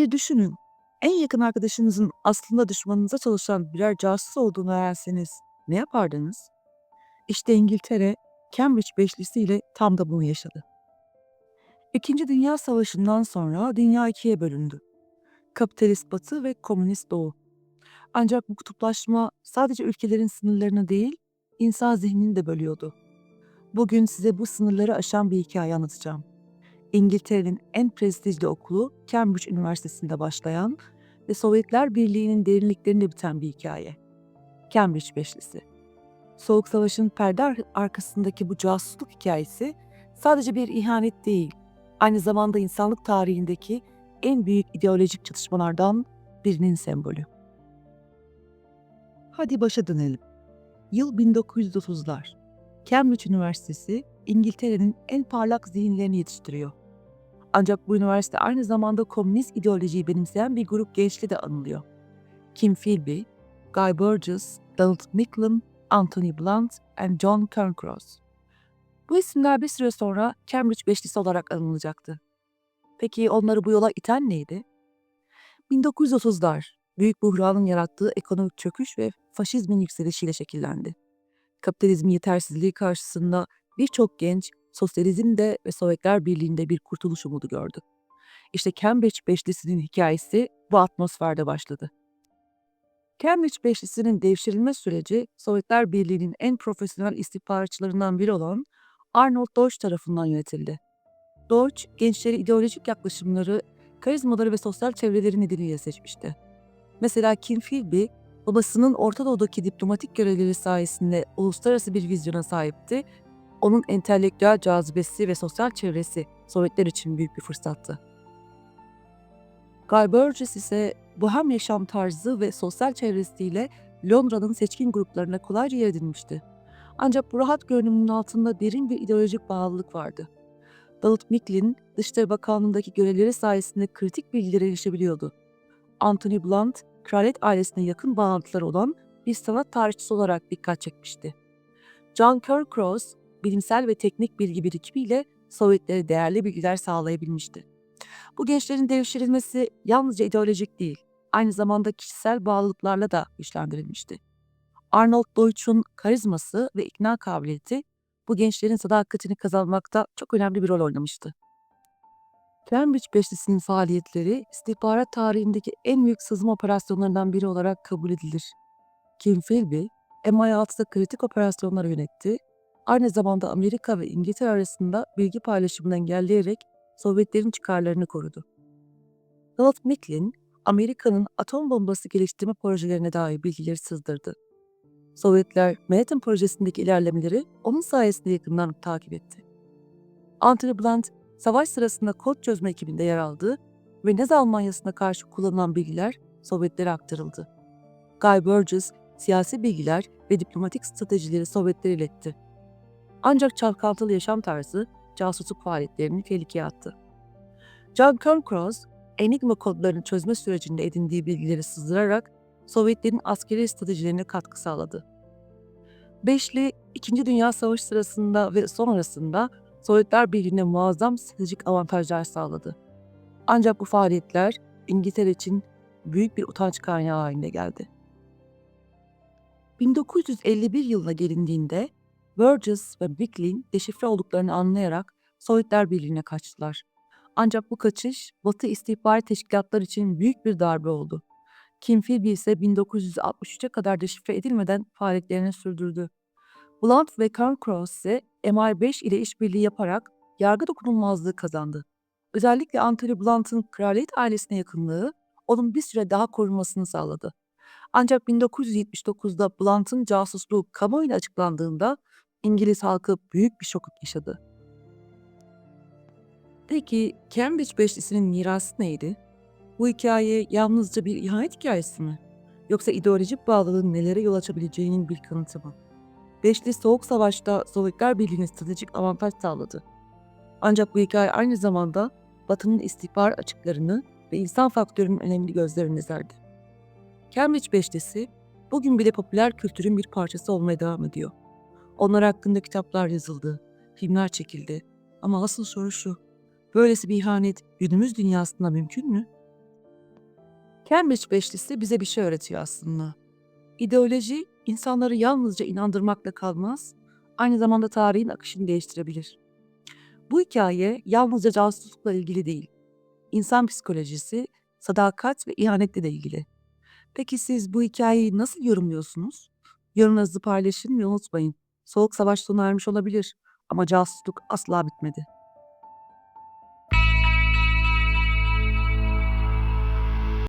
Bir düşünün. En yakın arkadaşınızın aslında düşmanınıza çalışan birer casus olduğunu öğrenseniz ne yapardınız? İşte İngiltere, Cambridge Beşlisi'yle tam da bunu yaşadı. İkinci Dünya Savaşı'ndan sonra dünya ikiye bölündü. Kapitalist Batı ve Komünist Doğu. Ancak bu kutuplaşma sadece ülkelerin sınırlarını değil, insan zihnini de bölüyordu. Bugün size bu sınırları aşan bir hikaye anlatacağım. İngiltere'nin en prestijli okulu Cambridge Üniversitesi'nde başlayan ve Sovyetler Birliği'nin derinliklerinde biten bir hikaye. Cambridge Beşlisi. Soğuk Savaş'ın perde ar- arkasındaki bu casusluk hikayesi sadece bir ihanet değil, aynı zamanda insanlık tarihindeki en büyük ideolojik çatışmalardan birinin sembolü. Hadi başa dönelim. Yıl 1930'lar. Cambridge Üniversitesi İngiltere'nin en parlak zihinlerini yetiştiriyor. Ancak bu üniversite aynı zamanda komünist ideolojiyi benimseyen bir grup gençle de anılıyor. Kim Philby, Guy Burgess, Donald Nicklin, Anthony Blunt ve John Cairncross. Bu isimler bir süre sonra Cambridge Beşlisi olarak anılacaktı. Peki onları bu yola iten neydi? 1930'lar, büyük buhranın yarattığı ekonomik çöküş ve faşizmin yükselişiyle şekillendi. Kapitalizmin yetersizliği karşısında birçok genç sosyalizmde ve Sovyetler Birliği'nde bir kurtuluş umudu gördü. İşte Cambridge Beşlisi'nin hikayesi bu atmosferde başladı. Cambridge Beşlisi'nin devşirilme süreci Sovyetler Birliği'nin en profesyonel istihbaratçılarından biri olan Arnold Deutsch tarafından yönetildi. Deutsch, gençleri ideolojik yaklaşımları, karizmaları ve sosyal çevreleri nedeniyle seçmişti. Mesela Kim Philby, babasının Orta Doğu'daki diplomatik görevleri sayesinde uluslararası bir vizyona sahipti. Onun entelektüel cazibesi ve sosyal çevresi Sovyetler için büyük bir fırsattı. Guy Burgess ise bohem yaşam tarzı ve sosyal çevresiyle Londra'nın seçkin gruplarına kolayca yer edinmişti. Ancak bu rahat görünümün altında derin bir ideolojik bağlılık vardı. Donald Micklin, Dışişleri Bakanlığı'ndaki görevleri sayesinde kritik bilgilere erişebiliyordu. Anthony Blunt, kraliyet ailesine yakın bağlantıları olan bir sanat tarihçisi olarak dikkat çekmişti. John Cairncross, bilimsel ve teknik bilgi birikimiyle Sovyetlere değerli bilgiler sağlayabilmişti. Bu gençlerin devşirilmesi yalnızca ideolojik değil, aynı zamanda kişisel bağlılıklarla da güçlendirilmişti. Arnold Deutsch'un karizması ve ikna kabiliyeti bu gençlerin sadakatini kazanmakta çok önemli bir rol oynamıştı. Cambridge Beşlisi'nin faaliyetleri istihbarat tarihindeki en büyük sızma operasyonlarından biri olarak kabul edilir. Kim Philby, MI6'da kritik operasyonları yönetti, aynı zamanda Amerika ve İngiltere arasında bilgi paylaşımını engelleyerek Sovyetlerin çıkarlarını korudu. Donald Micklin, Amerika'nın atom bombası geliştirme projelerine dair bilgileri sızdırdı. Sovyetler Manhattan projesindeki ilerlemeleri onun sayesinde yakından takip etti. Anthony Blunt, savaş sırasında kod çözme ekibinde yer aldı ve Nazi Almanyası'na karşı kullanılan bilgiler Sovyetlere aktarıldı. Guy Burgess, siyasi bilgiler ve diplomatik stratejileri Sovyetlere iletti. Ancak çalkantılı yaşam tarzı casusluk faaliyetlerini tehlikeye attı. John Cairncross, Enigma kodlarını çözme sürecinde edindiği bilgileri sızdırarak Sovyetlerin askeri stratejilerine katkı sağladı. Beşli, İkinci Dünya Savaşı sırasında ve sonrasında Sovyetler Birliği'ne muazzam stratejik avantajlar sağladı. Ancak bu faaliyetler İngiltere için büyük bir utanç kaynağı haline geldi. 1951 yılına gelindiğinde Burgess ve Bicklin deşifre olduklarını anlayarak Sovyetler Birliği'ne kaçtılar. Ancak bu kaçış Batı istihbari teşkilatlar için büyük bir darbe oldu. Kim Philby ise 1963'e kadar deşifre edilmeden faaliyetlerini sürdürdü. Blunt ve Cairncross ise MI5 ile işbirliği yaparak yargı dokunulmazlığı kazandı. Özellikle Anthony Blunt'ın kraliyet ailesine yakınlığı onun bir süre daha korunmasını sağladı. Ancak 1979'da Blunt'ın casusluğu kamuoyuna açıklandığında İngiliz halkı büyük bir şok yaşadı. Peki Cambridge Beşlisi'nin mirası neydi? Bu hikaye yalnızca bir ihanet hikayesi mi? Yoksa ideolojik bağlılığın nelere yol açabileceğinin bir kanıtı mı? Beşli Soğuk Savaş'ta Sovyetler Birliği'ne stratejik avantaj sağladı. Ancak bu hikaye aynı zamanda Batı'nın istihbar açıklarını ve insan faktörünün önemli gözlerini serdi. Cambridge Beşlisi bugün bile popüler kültürün bir parçası olmaya devam ediyor. Onlar hakkında kitaplar yazıldı, filmler çekildi. Ama asıl soru şu, böylesi bir ihanet günümüz dünyasında mümkün mü? Cambridge Beşlisi bize bir şey öğretiyor aslında. İdeoloji insanları yalnızca inandırmakla kalmaz, aynı zamanda tarihin akışını değiştirebilir. Bu hikaye yalnızca casuslukla ilgili değil, insan psikolojisi, sadakat ve ihanetle de ilgili. Peki siz bu hikayeyi nasıl yorumluyorsunuz? Yorumlarınızı paylaşın ve unutmayın. Soğuk savaş sona ermiş olabilir ama casusluk asla bitmedi.